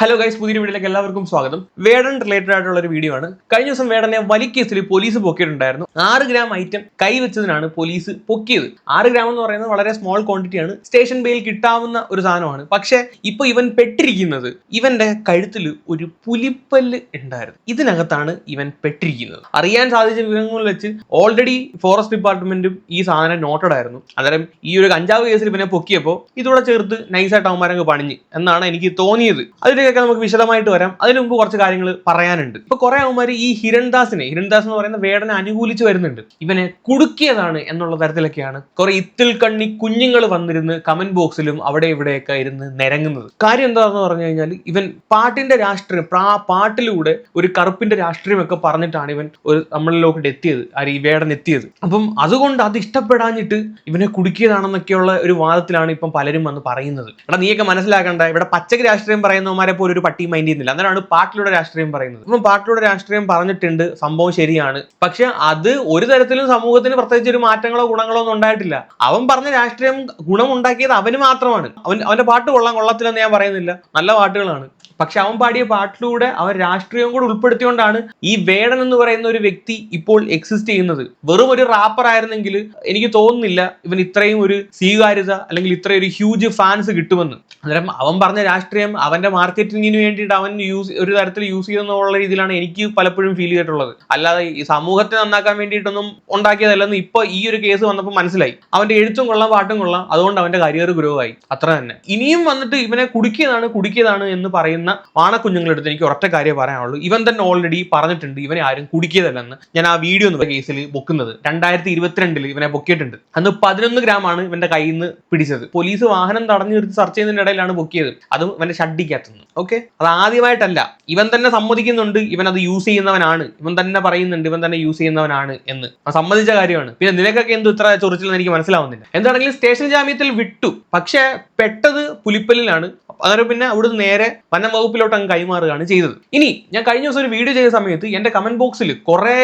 Hello guys പുതിയ വീഡിയോയിലേക്ക് എല്ലാവർക്കും സ്വാഗതം. വേടൻ റിലേറ്റഡ് ആയിട്ടുള്ള ഒരു വീഡിയോ ആണ്. കഴിഞ്ഞ ദിവസം വേടനെ വലിയ കേസിൽ പോലീസ് പൊക്കിയിട്ടുണ്ടായിരുന്നു. ആറ് ഗ്രാം ഐറ്റം കൈവച്ചതിനാണ് പോലീസ് പൊക്കിയത്. ആറ് ഗ്രാം എന്ന് പറയുന്നത് വളരെ സ്മോൾ ക്വാണ്ടിറ്റി ആണ്. സ്റ്റേഷൻ ബെയിൽ കിട്ടാവുന്ന ഒരു സാധനമാണ്. പക്ഷേ ഇപ്പൊ ഇവൻ പെട്ടിരിക്കുന്നത് ഇവന്റെ കഴുത്തിൽ ഒരു പുലിപ്പല്ല് ഉണ്ടായിരുന്നു. ഇതിനകത്താണ് ഇവൻ പെട്ടിരിക്കുന്നത്. അറിയാൻ സാധിച്ച വിവരങ്ങൾ വെച്ച് ഓൾറെഡി ഫോറസ്റ്റ് ഡിപ്പാർട്ട്മെന്റും ഈ സാധനം നോട്ടഡ് ആയിരുന്നു. അന്നേരം ഈ ഒരു കഞ്ചാവ് കേസിൽ ഇവനെ പൊക്കിയപ്പോൾ ഇതോടെ ചേർത്ത് നൈസായിട്ട് അവന്മാരങ്ങ് പണിഞ്ഞ് എന്നാണ് എനിക്ക് തോന്നിയത്. അതിലേക്കൊക്കെ നമുക്ക് വിശദമായിട്ട് വരാം. അതിന് മുമ്പ് കുറച്ച് കാര്യങ്ങൾ പറയാനുണ്ട്. ഇപ്പൊ കുറെ അവന്മാർ ഈ ഹിരൺദാസിനെ ഹിരൺദാസ് എന്ന് പറയുന്ന വേടനെ അനുകൂലിച്ച് വരുന്നുണ്ട്. ഇവനെ കുടുക്കിയതാണ് എന്നുള്ള തരത്തിലൊക്കെയാണ് കുറെ ഇത്തിൽ കണ്ണി കുഞ്ഞുങ്ങൾ വന്നിരുന്ന് കമന്റ് ബോക്സിലും അവിടെ ഇവിടെയൊക്കെ ഇരുന്ന് നിരങ്ങുന്നത് കാര്യം എന്താണെന്ന് പറഞ്ഞു കഴിഞ്ഞാൽ ഇവൻ പാട്ടിന്റെ രാഷ്ട്രീയം പ്രാ- പാട്ടിലൂടെ ഒരു കറുപ്പിന്റെ രാഷ്ട്രീയം ഒക്കെ പറഞ്ഞിട്ടാണ് ഇവൻ ഒരു നമ്മളിലോട്ട് എത്തിയത് ആര് ഈ വേടൻ എത്തിയത്. അപ്പം അതുകൊണ്ട് അത് ഇഷ്ടപ്പെടാഞ്ഞിട്ട് ഇവനെ കുടുക്കിയതാണെന്നൊക്കെയുള്ള ഒരു വാദത്തിലാണ് ഇപ്പം പലരും വന്ന് പറയുന്നത്. എടാ നീയൊക്കെ മനസ്സിലാക്കണ്ട ഇവിടെ പച്ചക്ക് രാഷ്ട്രീയം പറയുന്നവന്മാരെ പോലെ ഒരു പട്ടി മൈൻഡ് ചെയ്യുന്നില്ല. അന്നേരമാണ് പാർട്ടിയുടെ രാഷ്ട്രീയം പറയുന്നത്. അപ്പം പാർട്ടിയുടെ രാഷ്ട്രീയം പറഞ്ഞിട്ടുണ്ട് സംഭവം ശരിയാണ്. പക്ഷെ അത് ഒരു തരത്തിലും സമൂഹത്തിന് പ്രത്യേകിച്ച് ഒരു മാറ്റങ്ങളോ ഗുണങ്ങളോ ഒന്നും ഉണ്ടായിട്ടില്ല. അവൻ പറഞ്ഞ രാഷ്ട്രീയം ഗുണമുണ്ടാക്കിയത് അവന് മാത്രമാണ്. അവൻ അവന്റെ പാട്ട് കൊള്ളാം കൊള്ളത്തില്ലെന്ന് ഞാൻ പറയുന്നില്ല. നല്ല പാട്ടുകളാണ്. പക്ഷെ അവൻ പാടിയ പാട്ടിലൂടെ അവൻ രാഷ്ട്രീയം കൂടെ ഉൾപ്പെടുത്തിയോണ്ടാണ് ഈ വേടൻ എന്ന് പറയുന്ന ഒരു വ്യക്തി ഇപ്പോൾ എക്സിസ്റ്റ് ചെയ്യുന്നത്. വെറും ഒരു റാപ്പർ ആയിരുന്നെങ്കിൽ എനിക്ക് തോന്നുന്നില്ല ഇവൻ ഇത്രയും ഒരു സ്വീകാര്യത അല്ലെങ്കിൽ ഇത്രയും ഒരു ഹ്യൂജ് ഫാൻസ് കിട്ടുമെന്ന്. അന്നേരം അവൻ പറഞ്ഞ രാഷ്ട്രീയം അവന്റെ മാർക്കറ്റിങ്ങിന് വേണ്ടിയിട്ട് അവൻ യൂസ് ഒരു തരത്തിൽ യൂസ് ചെയ്യുന്നുള്ള രീതിയിലാണ് എനിക്ക് പലപ്പോഴും ഫീൽ ചെയ്തിട്ടുള്ളത്. അല്ലാതെ ഈ സമൂഹത്തെ നന്നാക്കാൻ വേണ്ടിയിട്ടൊന്നും ഉണ്ടാക്കിയതല്ലെന്ന് ഇപ്പൊ ഈ ഒരു കേസ് വന്നപ്പോൾ മനസ്സിലായി. അവന്റെ എഴുത്തും കൊള്ളാം പാട്ടും കൊള്ളാം. അതുകൊണ്ട് അവന്റെ കരിയർ ഗ്രോ ആയി. അത്ര തന്നെ. ഇനിയും വന്നിട്ട് ഇവനെ കുടുക്കിയതാണ് കുടുക്കിയതാണ് എന്ന് പറയുന്ന വാണക്കുഞ്ഞുങ്ങളുടെ അടുത്ത് എനിക്ക് ഒറ്റ കാര്യം പറയാനുള്ളൂ. ഇവൻ തന്നെ ഓൾറെഡി പറഞ്ഞിട്ടുണ്ട് ഇവനെ ആരും കുടിക്കിയതല്ലെന്ന്. ഞാൻ ആ വീഡിയോ എന്ന് കേസിൽ പൊക്കുന്നത്. രണ്ടായിരത്തി ഇരുപത്തിരണ്ടിൽ ഇവനെ പൊക്കിയിട്ടുണ്ട്. അന്ന് പതിനൊന്ന് ഗ്രാം ആണ് ഇവന്റെ കയ്യിൽ നിന്ന് പിടിച്ചത്. പോലീസ് വാഹനം തടഞ്ഞു നിർത്തി സെർച്ച് ചെയ്യുന്നതിന്റെ ഇടയിലാണ് പൊക്കിയത്. അതും ഇവന്റെ ഷഡ്ഡിക്കകത്തുനിന്ന്. ഓക്കെ അത് ആദ്യമായിട്ടല്ല. ഇവൻ തന്നെ സമ്മതിക്കുന്നുണ്ട് ഇവൻ അത് യൂസ് ചെയ്യുന്നവനാണ്. ഇവൻ തന്നെ പറയുന്നുണ്ട് ഇവൻ തന്നെ യൂസ് ചെയ്യുന്നവനാണ് എന്ന്. സമ്മതിച്ച കാര്യമാണ്. പിന്നെ നിനക്കൊക്കെ എന്ത് ഇത്ര ചൊറിച്ചിലെന്ന് എനിക്ക് മനസ്സിലാവുന്നില്ല. എന്താണെങ്കിലും സ്റ്റേഷൻ ജാമ്യത്തിൽ വിട്ടു. പക്ഷേ പെട്ടത് പുലിപ്പല്ലിലാണ്. അന്നേരം പിന്നെ അവിടുന്ന് നേരെ വനം വകുപ്പിലോട്ട് അങ്ങ് കൈമാറുകയാണ് ചെയ്തത്. ഇനി ഞാൻ കഴിഞ്ഞ ദിവസം ഒരു വീഡിയോ ചെയ്ത സമയത്ത് എന്റെ കമന്റ് ബോക്സിൽ കുറെ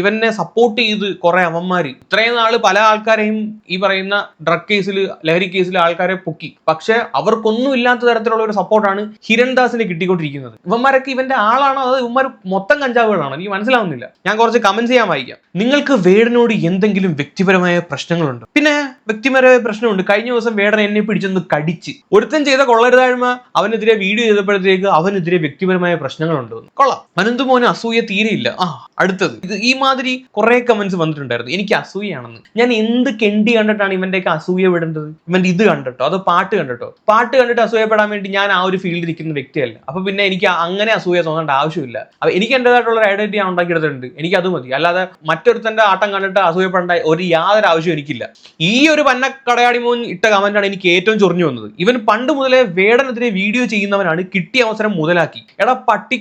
ഇവനെ സപ്പോർട്ട് ചെയ്ത് കുറെ അവന്മാര് ഇത്രയും നാൾ പല ആൾക്കാരെയും ഈ പറയുന്ന ഡ്രഗ് കേസിൽ ലഹരി കേസിൽ ആൾക്കാരെ പൊക്കി. പക്ഷെ അവർക്കൊന്നും ഇല്ലാത്ത തരത്തിലുള്ള ഒരു സപ്പോർട്ടാണ് ഹിരൺദാസിന് കിട്ടിക്കൊണ്ടിരിക്കുന്നത്. ഇവന്മാരൊക്കെ ഇവന്റെ ആളാണോ അതോ ഇവന്മാർ മൊത്തം കഞ്ചാവുകളാണോ? എനിക്ക് മനസ്സിലാവുന്നില്ല. ഞാൻ കുറച്ച് കമന്റ് ചെയ്യാൻ വായിക്കാം. നിങ്ങൾക്ക് വേടിനോട് എന്തെങ്കിലും വ്യക്തിപരമായ പ്രശ്നങ്ങളുണ്ടോ? പിന്നെ വ്യക്തിപരമായ പ്രശ്നമുണ്ട്. കഴിഞ്ഞ ദിവസം വേടൻ എന്നെ പിടിച്ചൊന്ന് കടിച്ച്. ഒരുത്തൻ ചെയ്ത കൊള്ളരുതായ്മ അവനെതിരെ വീഡിയോ ചെയ്തപ്പോഴത്തേക്ക് അവനെതിരെ വ്യക്തിപരമായ പ്രശ്നങ്ങളുണ്ട്. കൊള്ളാം. അനന്തു മോന് അസൂയ തീരെയില്ല. ആ അടുത്തത്. ഇത് ഈ മാതിരി കുറെ കമന്റ്സ് വന്നിട്ടുണ്ടായിരുന്നു. എനിക്ക് അസൂയയാണെന്ന്. ഞാൻ എന്ത് കെണ്ടി കണ്ടിട്ടാണ് ഇവന്റെയൊക്കെ അസൂയ വിടേണ്ടത് ഇവന്റെ ഇത് കണ്ടിട്ടോ? അതോ പാട്ട് കണ്ടിട്ടോ? പാട്ട് കണ്ടിട്ട് അസൂയപ്പെടാൻ വേണ്ടി ഞാൻ ആ ഒരു ഫീൽഡിൽ ഇരിക്കുന്ന വ്യക്തിയല്ല. അപ്പൊ പിന്നെ എനിക്ക് അങ്ങനെ അസൂയ തോന്നേണ്ട ആവശ്യമില്ല. അപ്പൊ എനിക്ക് എന്റേതായിട്ടുള്ള ഒരു ഐഡന്റിറ്റി ഞാൻ ഉണ്ടാക്കിയെടുത്തിട്ടുണ്ട്. എനിക്ക് അത് മതി. അല്ലാതെ മറ്റൊരുത്തന്റെ ആട്ടം കണ്ടിട്ട് അസൂയപ്പെടേണ്ട ഒരു യാതൊരു ആവശ്യം എനിക്കില്ല. ഈ ഒരു പന്ന കടയാടി മോൻ ഇട്ട കമന്റാണ് എനിക്ക് ഏറ്റവും ചൊറിഞ്ഞു വന്നത്. ഇവൻ പണ്ട് മുതലേ വേടനെതിരെ വീഡിയോ ചെയ്യുന്നവനാണ് കിട്ടിയ അവസരം മുതലാക്കി. എടാ പട്ടി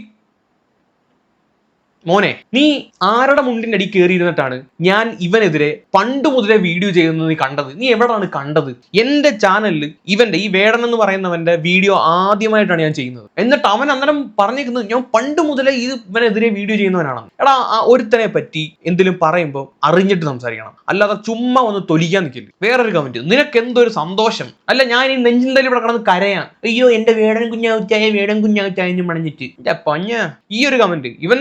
മോനെ നീ ആരുടെ മുണ്ടിന്റെ അടി കയറിയിരുന്നിട്ടാണ് ഞാൻ ഇവനെതിരെ പണ്ട് മുതലേ വീഡിയോ ചെയ്യുന്നത് നീ കണ്ടത്? നീ എവിടാണ് കണ്ടത്? എന്റെ ചാനലിൽ ഇവന്റെ ഈ വേടൻ എന്ന് പറയുന്നവന്റെ വീഡിയോ ആദ്യമായിട്ടാണ് ഞാൻ ചെയ്യുന്നത്. എന്നിട്ട് അവൻ അന്നേരം പറഞ്ഞേക്കുന്നത് ഞാൻ പണ്ട് മുതലേ ഇത് ഇവനെതിരെ വീഡിയോ ചെയ്യുന്നവനാണ് എടാ ആ ഒരുത്തനെ പറ്റി എന്തെങ്കിലും പറയുമ്പോൾ അറിഞ്ഞിട്ട് സംസാരിക്കണം. അല്ലാതെ ചുമ്മാ ഒന്ന് തൊലിക്കാൻ നിൽക്കില്ല വേറൊരു കമന്റ് നിനക്ക് എന്തൊരു സന്തോഷം? അല്ല ഞാൻ ഈ നെഞ്ചിൽ തല്ലി ഇവിടെ കിടന്ന് കരയാ. അയ്യോ എന്റെ വേടൻ കുഞ്ഞാവുച്ചായ വേടൻ പണഞ്ഞിട്ട് എന്റെ പഞ്ഞ ഈ ഒരു കമന്റ് ഇവൻ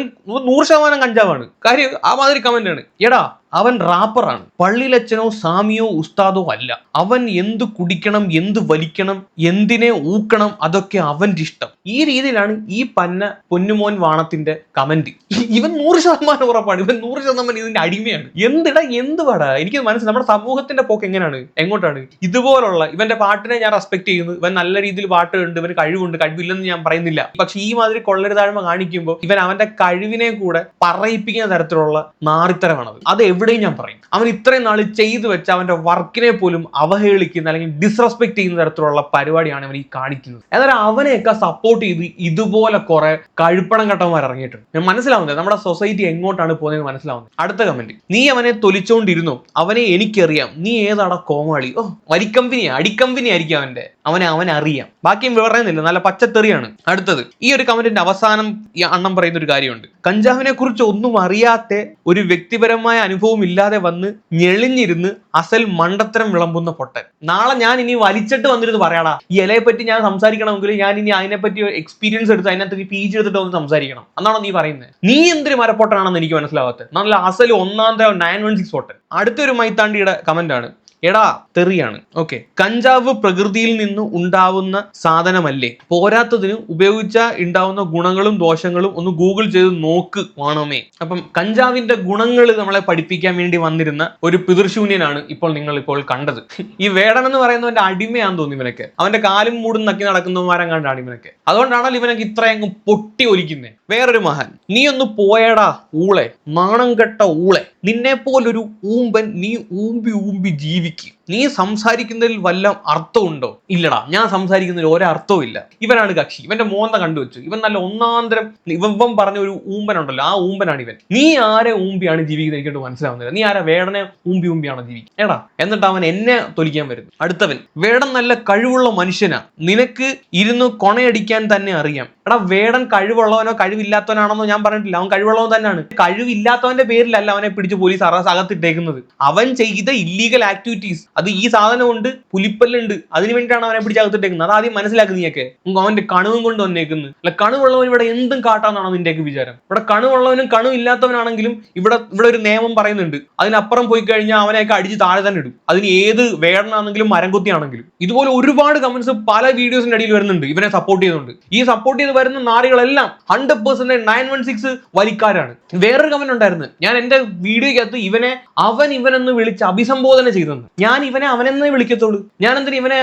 നൂറ് ശതമാനം കഞ്ചാവാണ്. കാര്യം ആ മാതിരി കമന്റ് ആണ്. എടാ അവൻ റാപ്പറാണ് പള്ളിയിലച്ചനോ സാമിയോ ഉസ്താദോ അല്ല. അവൻ എന്ത് കുടിക്കണം എന്ത് വലിക്കണം എന്തിനെ ഊക്കണം അതൊക്കെ അവന്റെ ഇഷ്ടം. ഈ രീതിയിലാണ് ഈ പന്ന പൊന്നുമോൻ വാണത്തിന്റെ കമന്റ് ഇവൻ നൂറ് ശതമാനം ഉറപ്പാണ്. ഇവൻ നൂറ് ശതമാനം ഇതിന്റെ അടിമയാണ്. എന്തിടാ എന്ത് പാടാ? എനിക്ക് മനസ്സിലായി. നമ്മുടെ സമൂഹത്തിന്റെ പോക്ക് എങ്ങനെയാണ്? എങ്ങോട്ടാണ്? ഇതുപോലുള്ള ഇവന്റെ പാട്ടിനെ ഞാൻ റെസ്പെക്ട് ചെയ്യുന്നു. ഇവൻ നല്ല രീതിയിൽ പാട്ടുണ്ട് ഇവന് കഴിവുണ്ട്. കഴിവില്ലെന്ന് ഞാൻ പറയുന്നില്ല. പക്ഷെ ഈ മാതിരി കൊള്ളരുതാഴ്മ കാണിക്കുമ്പോൾ ഇവൻ അവന്റെ കഴിവിനെ കൂടെ പറയിപ്പിക്കുന്ന തരത്തിലുള്ള നാറിത്തരമാണത്. അത് എവിടെയും ഞാൻ പറയും. അവൻ ഇത്രയും നാൾ ചെയ്തു വെച്ച അവന്റെ വർക്കിനെ പോലും അവഹേളിക്കുന്ന അല്ലെങ്കിൽ ഡിസ്റെസ്പെക്ട് ചെയ്യുന്ന തരത്തിലുള്ള പരിപാടിയാണ് അവൻ ഈ കാണിക്കുന്നത്. എന്നാൽ അവനെയൊക്കെ സപ്പോർട്ട് ചെയ്ത് ഇതുപോലെ കുറെ കഴുപ്പണം ഘട്ടന്മാർ ഇറങ്ങിയിട്ടുണ്ട്. ഞാൻ മനസ്സിലാവുന്നത് നമ്മുടെ സൊസൈറ്റി എങ്ങോട്ടാണ് പോകുന്നത് മനസ്സിലാവുന്നത് അടുത്ത കമന്റ് നീ അവനെ തൊലിച്ചോണ്ടിരുന്നു? അവനെ എനിക്കറിയാം. നീ ഏതാടാ കോമാളി? ഓ വരിക്കമ്പനി അടിക്കമ്പനി ആയിരിക്കും അവന്റെ അവനെ അവൻ അറിയാം ബാക്കിയും പറയുന്നില്ല നല്ല പച്ചത്തെറിയാണ്. അടുത്തത് ഈ ഒരു കമന്റിന്റെ അവസാനം ഈ അണ്ണം പറയുന്ന ഒരു കാര്യമുണ്ട്. കഞ്ചാവിനെ കുറിച്ച് ഒന്നും അറിയാത്ത ഒരു വ്യക്തിപരമായ അനുഭവം ബോധവും ഇല്ലാതെ വന്ന് ഞെളിഞ്ഞിരുന്ന് അസൽ മണ്ടത്തരം വിളമ്പുന്ന പൊട്ടൻ. നാളെ ഞാൻ ഇനി വലിച്ചിട്ട് വന്നിരുന്ന് പറയാടാ ഈ ഇലയെ പറ്റി ഞാൻ സംസാരിക്കണമെങ്കിൽ ഞാൻ ഇനി അതിനെപ്പറ്റി എക്സ്പീരിയൻസ് എടുത്ത് അതിനകത്ത് പി ജി എടുത്തിട്ട് ഒന്ന് സംസാരിക്കണം. എന്നാണോ നീ പറയുന്നത് നീ എന്തൊരു മരപ്പൊട്ടനാണെന്ന് എനിക്ക് മനസ്സിലാവാത്തത്. നല്ല അസൽ ഒന്നാം തരം നയൻ വൺ സിക്സ് പൊട്ടൻ. അടുത്തൊരു മൈത്താണ്ടിയുടെ കമന്റ് ആണ്. എടാ തെറിയാണ്. ഓക്കെ. കഞ്ചാവ് പ്രകൃതിയിൽ നിന്ന് ഉണ്ടാവുന്ന സാധനമല്ലേ? പോരാത്തതിന് ഉപയോഗിച്ച ഉണ്ടാവുന്ന ഗുണങ്ങളും ദോഷങ്ങളും ഒന്ന് ഗൂഗിൾ ചെയ്ത് നോക്ക് വേണമേ. അപ്പം കഞ്ചാവിന്റെ ഗുണങ്ങൾ നമ്മളെ പഠിപ്പിക്കാൻ വേണ്ടി വന്നിരുന്ന ഒരു പിതൃശൂന്യനാണ് ഇപ്പോൾ നിങ്ങൾ ഇപ്പോൾ കണ്ടത്. ഈ വേടൻ എന്ന് പറയുന്നവന്റെ അടിമയാന്ന് തോന്നി ഇവനൊക്കെ. അവന്റെ കാലും മൂടും നക്കി നടക്കുന്നവന്മാരെ കണ്ടാണ് ഇവനൊക്കെ. അതുകൊണ്ടാണല്ലോ ഇവനൊക്കെ ഇത്രയങ്ങ് പൊട്ടി ഒലിക്കുന്നത് വേറൊരു മഹാൻ. നീ ഒന്ന് പോയടാ ഊളെ നാണം കെട്ട ഊളെ. നിന്നെ പോലൊരു ഊമ്പൻ നീ ഊമ്പി ഊമ്പി ജീവിക്കും. നീ സംസാരിക്കുന്നതിൽ വല്ല അർത്ഥമുണ്ടോ? ഇല്ലടാ ഞാൻ സംസാരിക്കുന്നതിൽ ഒരർത്ഥവും ഇല്ല. ഇവനാണ് കക്ഷി. ഇവന്റെ മോന്ത കണ്ടുവച്ചു. ഇവൻ നല്ല ഒന്നാന്തരം ഇവൻ പറഞ്ഞ ഒരു ഊമ്പൻ ഉണ്ടല്ലോ ആ ഊമ്പനാണ് ഇവൻ. നീ ആരെ ഊമ്പിയാണ് ജീവിക്കുന്നത് എനിക്കോട്ട് മനസ്സിലാവുന്നില്ല. നീ ആരെ വേടനെ ഊമ്പി ഊമ്പിയാണോ ജീവിക്കുന്നത്? എടാ എന്നിട്ട് അവൻ എന്നെ തൊലിക്കാൻ വരുന്നു. അടുത്തവൻ വേടൻ നല്ല കഴിവുള്ള മനുഷ്യനാ. നിനക്ക് ഇരുന്ന് കൊണയടിക്കാൻ തന്നെ അറിയാം. എടാ വേടൻ കഴിവുള്ളവനോ കഴിവില്ലാത്തവനാണെന്നോ ഞാൻ പറഞ്ഞിട്ടില്ല. അവൻ കഴിവുള്ളവൻ തന്നെയാണ്. കഴിവില്ലാത്തവന്റെ പേരിലല്ല അവനെ പിടിച്ച് പോലീസ് അറസ്റ്റ് അകത്തിട്ടേക്കുന്നത്. അവൻ ചെയ്ത ഇല്ലീഗൽ ആക്ടിവിറ്റീസ് അത് ഈ സാധനം ഉണ്ട് പുലിപ്പല്ലുണ്ട്. അതിന് വേണ്ടിയിട്ടാണ് അവനെ പിടിച്ച് അകത്തിട്ടേക്കുന്നത്. അത് ആദ്യം മനസ്സിലാക്കി നീയൊക്കെ. അവന്റെ കണുവും കൊണ്ട് വന്നേക്കുന്നത് അല്ല കണുവുള്ളവൻ ഇവിടെ എന്തും കാട്ടാന്നാണോ നിന്റെയൊക്കെ വിചാരം. ഇവിടെ കണുവുള്ളവനും കണുവില്ലാത്തവനാണെങ്കിലും ഇവിടെ ഇവിടെ ഒരു നിയമം പറയുന്നുണ്ട്. അതിനപ്പുറം പോയി കഴിഞ്ഞാൽ അവനെയൊക്കെ അടിച്ച് താഴെ തന്നെ ഇടും. അതിന് ഏത് വേടനാണെങ്കിലും മരം കുത്തിയാണെങ്കിലും. ഇതുപോലെ ഒരുപാട് കമന്റ്സ് പല വീഡിയോസിന്റെ അടിയിൽ വരുന്നുണ്ട്. ഇവനെ സപ്പോർട്ട് ചെയ്യുന്നുണ്ട് ഈ സപ്പോർട്ട് ചെയ്ത് വരുന്ന നാറികളെല്ലാം hundred percent nine one six വലിക്കാരാണ്. വേറൊരു കമന്റ് ഉണ്ടായിരുന്നു. ഞാൻ എന്റെ വീഡിയോക്കകത്ത് ഇവനെ അവൻ ഇവനെന്ന് വിളിച്ച് അഭിസംബോധന ചെയ്തെന്ന് ഞാൻ ഇവനെ അവനെന്ന് വിളിക്കത്തുള്ളൂ. ഞാൻ എന്തിനു ഇവനെ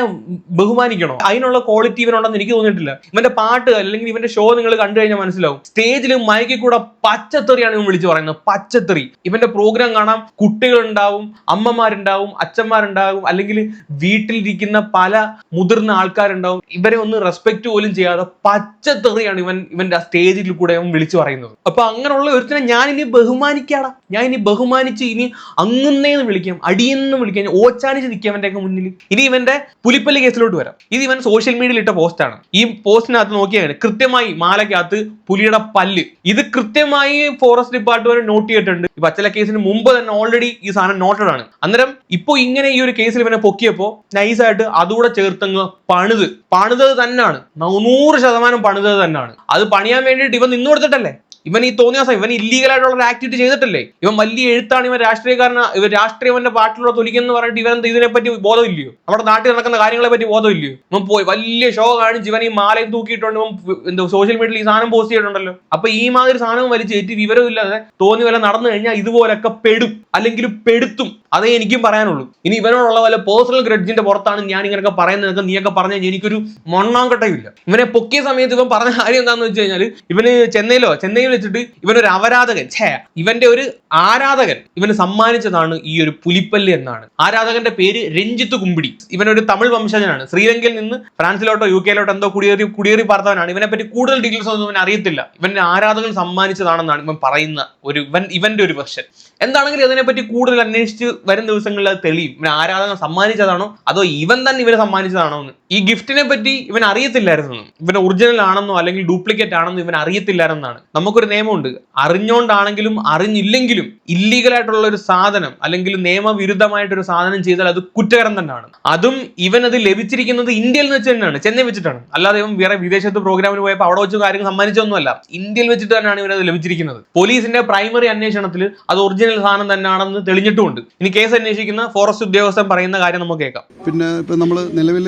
ബഹുമാനിക്കണോ? അതിനുള്ള ക്വാളിറ്റി ഇവനുണ്ടെന്ന് എനിക്ക് തോന്നിയിട്ടില്ല. ഇവന്റെ പാട്ട് അല്ലെങ്കിൽ ഇവന്റെ ഷോ നിങ്ങൾ കണ്ടു കഴിഞ്ഞാൽ മനസ്സിലാവും. സ്റ്റേജിൽ മയക്കി കൂടെ പച്ചത്തെറിയാണ് ഇവൻ വിളിച്ചു പറയുന്നത്. പച്ചത്തെറി. ഇവന്റെ പ്രോഗ്രാം കാണാം. കുട്ടികളുണ്ടാവും അമ്മമാരുണ്ടാവും അച്ഛന്മാരുണ്ടാവും അല്ലെങ്കിൽ വീട്ടിലിരിക്കുന്ന പല മുതിർന്ന ആൾക്കാരുണ്ടാവും. ഇവരെ ഒന്ന് റെസ്പെക്ട് പോലും ചെയ്യാതെ പച്ചത്തെറിയാണ് ഇവൻ ഇവന്റെ സ്റ്റേജിൽ കൂടെ അവൻ വിളിച്ചു പറയുന്നത്. അപ്പൊ അങ്ങനെയുള്ള ഒരുത്തിനെ ഞാൻ ഇനി ബഹുമാനിക്കാടാ. ഞാൻ ഇനി ബഹുമാനിച്ച് ഇനി അങ്ങുന്നേന്ന് വിളിക്കാം. അടിയെന്ന് വിളിക്കാം. ഓച്ചാനിച്ച് നിൽക്കാം അവന്റെ ഒക്കെ മുന്നിൽ ഇനി ഇവന്റെ പുലിപ്പല്ലി കേസിലോട്ട് വരാം. ഇത് ഇവൻ സോഷ്യൽ മീഡിയയിൽ ഇട്ട പോസ്റ്റാണ് ഈ പോസ്റ്റിനകത്ത് നോക്കിയാൽ കൃത്യമായി മാലയ്ക്കകത്ത് പുലിയുടെ പല്ല്. ഇത് കൃത്യമായി ഫോറസ്റ്റ് ഡിപ്പാർട്ട്മെന്റ് നോട്ട് ചെയ്തിട്ടുണ്ട്. ഈ പച്ചല കേസിന് മുമ്പ് തന്നെ ഓൾറെഡി ഈ സാധനം നോട്ടഡ് ആണ്. അന്നേരം ഇപ്പൊ ഇങ്ങനെ ഈ ഒരു കേസിൽ ഇവനെ പൊക്കിയപ്പോ നൈസായിട്ട് അതുകൂടെ ചേർത്തങ്ങ് പണിത്. പണിതത് തന്നെയാണ്. നൂറ് ശതമാനം പണിതത് തന്നെയാണ്. അത് പണിയാൻ വേണ്ടിയിട്ട് ഇവൻ നിന്നു കൊടുത്തിട്ടല്ലേ? ഇവൻ ഈ തോന്നിയ ദിവസം ഇവൻ ഇല്ലീഗൽ ആയിട്ടുള്ള ഒരു ആക്ടിവിറ്റി ചെയ്തിട്ടില്ലേ? ഇവൻ വലിയ എഴുത്താണ് ഇവൻ രാഷ്ട്രീയക്കാരന ഇവൻ രാഷ്ട്രീയവന്റെ പാട്ടിലൂടെ തൊലിക്കുന്നു പറഞ്ഞിട്ട് ഇവൻ ഇതിനെപ്പറ്റി ബോധമില്ലയോ? നമ്മുടെ നാട്ടിൽ നടക്കുന്ന കാര്യങ്ങളെ പറ്റി ബോധമില്ലയോ? ഇവൻ പോയി വലിയ ഷോ കാണിച്ച് ഇവൻ ഈ മാലയും തൂക്കിയിട്ടുണ്ട് ഇവൻ എന്തോ സോഷ്യൽ മീഡിയയിൽ ഈ സാധനം പോസ്റ്റ് ചെയ്തിട്ടുണ്ടല്ലോ. അപ്പൊ ഈ മാതിരി സാധനം വലിച്ചേറ്റ് വിവരമില്ലാതെ തോന്നി വല്ല നടന്നു കഴിഞ്ഞാൽ ഇതുപോലൊക്കെ പെടും അല്ലെങ്കിൽ പെടുത്തും. അതേ എനിക്കും പറയാനുള്ളൂ. ഇനി ഇവനോടുള്ള വല്ല പേഴ്സണൽ ഗ്രഡ്ജിന്റെ പുറത്താണ് ഞാൻ ഇങ്ങനെയൊക്കെ പറയുന്നത് നീയൊക്കെ പറഞ്ഞു കഴിഞ്ഞാൽ എനിക്കൊരു മണ്ണാങ്കട്ടയില്ല ഇവനെ പൊക്കിയ സമയത്ത് ഇവൻ പറഞ്ഞ കാര്യം എന്താണെന്ന് വെച്ച് കഴിഞ്ഞാൽ ഇവന് ചെന്നൈയിലോ ചെന്നൈയിൽ വെച്ചിട്ട് ഇവനൊരു അവരാധകൻ. ഛേ ഇവന്റെ ഒരു ആരാധകൻ ഇവന് സമ്മാനിച്ചതാണ് ഈ ഒരു പുലിപ്പല്ല് എന്നാണ്. ആരാധകന്റെ പേര് രഞ്ജിത്ത് കുമ്പിടി. ഇവനൊരു തമിഴ് വംശജനാണ്. ശ്രീലങ്കയിൽ നിന്ന് ഫ്രാൻസിലോട്ടോ യു കെയിലോട്ടോ എന്തോ കുടിയേറി കുടിയേറി പാർത്തവനാണ്. ഇവനെ പറ്റി കൂടുതൽ ഡീറ്റെയിൽസ് ഒന്നും ഇവൻ അറിയത്തില്ല. ഇവന്റെ ആരാധകൻ സമ്മാനിച്ചതാണെന്നാണ് ഇവൻ പറയുന്ന ഒരു ഇവൻ ഇവന്റെ ഒരു വെർഷൻ എന്താണെങ്കിലും അതിനെപ്പറ്റി കൂടുതൽ അന്വേഷിച്ച് വരും ദിവസങ്ങളിൽ അത് തെളിയും. ഇവൻ ആരാധകൻ സമ്മാനിച്ചതാണോ അതോ ഇവൻ തന്നെ ഇവനെ സമ്മാനിച്ചതാണോ എന്ന്. ഈ ഗിഫ്റ്റിനെ പറ്റി ഇവൻ അറിയത്തില്ലായിരുന്നു. ഇവൻ ഒറിജിനൽ ആണെന്നോ അല്ലെങ്കിൽ ഡ്യൂപ്ലിക്കേറ്റ് ആണെന്നോ ഇവൻ അറിയത്തില്ലായിരുന്നാണ്. നമുക്കൊരു നിയമമുണ്ട്. അറിഞ്ഞോണ്ടാണെങ്കിലും അറിഞ്ഞില്ലെങ്കിലും ഇല്ലീഗൽ ആയിട്ടുള്ള ഒരു സാധനം അല്ലെങ്കിൽ നിയമവിരുദ്ധമായിട്ടൊരു സാധനം ചെയ്താൽ അത് കുറ്റകരം തന്നെയാണ്. അതും ഇവൻ അത് ലഭിച്ചിരിക്കുന്നത് ഇന്ത്യയിൽ വെച്ച് തന്നെയാണ്. ചെന്നൈ വെച്ചിട്ടാണ്. അല്ലാതെ ഇവൻ വേറെ വിദേശത്ത് പ്രോഗ്രാമിൽ പോയപ്പോൾ അവിടെ വെച്ച് കാര്യങ്ങൾ സമ്മാനിച്ചൊന്നുമല്ല ഇന്ത്യയിൽ വെച്ചിട്ട് തന്നെയാണ് ഇവനത് ലഭിച്ചിരിക്കുന്നത്. പോലീസിന്റെ പ്രൈമറി അന്വേഷണത്തിൽ അത് ഒറിജിനൽ സാധനം തന്നെയാണെന്ന് തെളിഞ്ഞിട്ടുമുണ്ട്. ഇനി കേസ് അന്വേഷിക്കുന്ന ഫോറസ്റ്റ് ഉദ്യോഗസ്ഥൻ പറയുന്ന കാര്യം നമുക്ക് കേൾക്കാം. പിന്നെ ഇപ്പൊ നമ്മൾ നിലവിൽ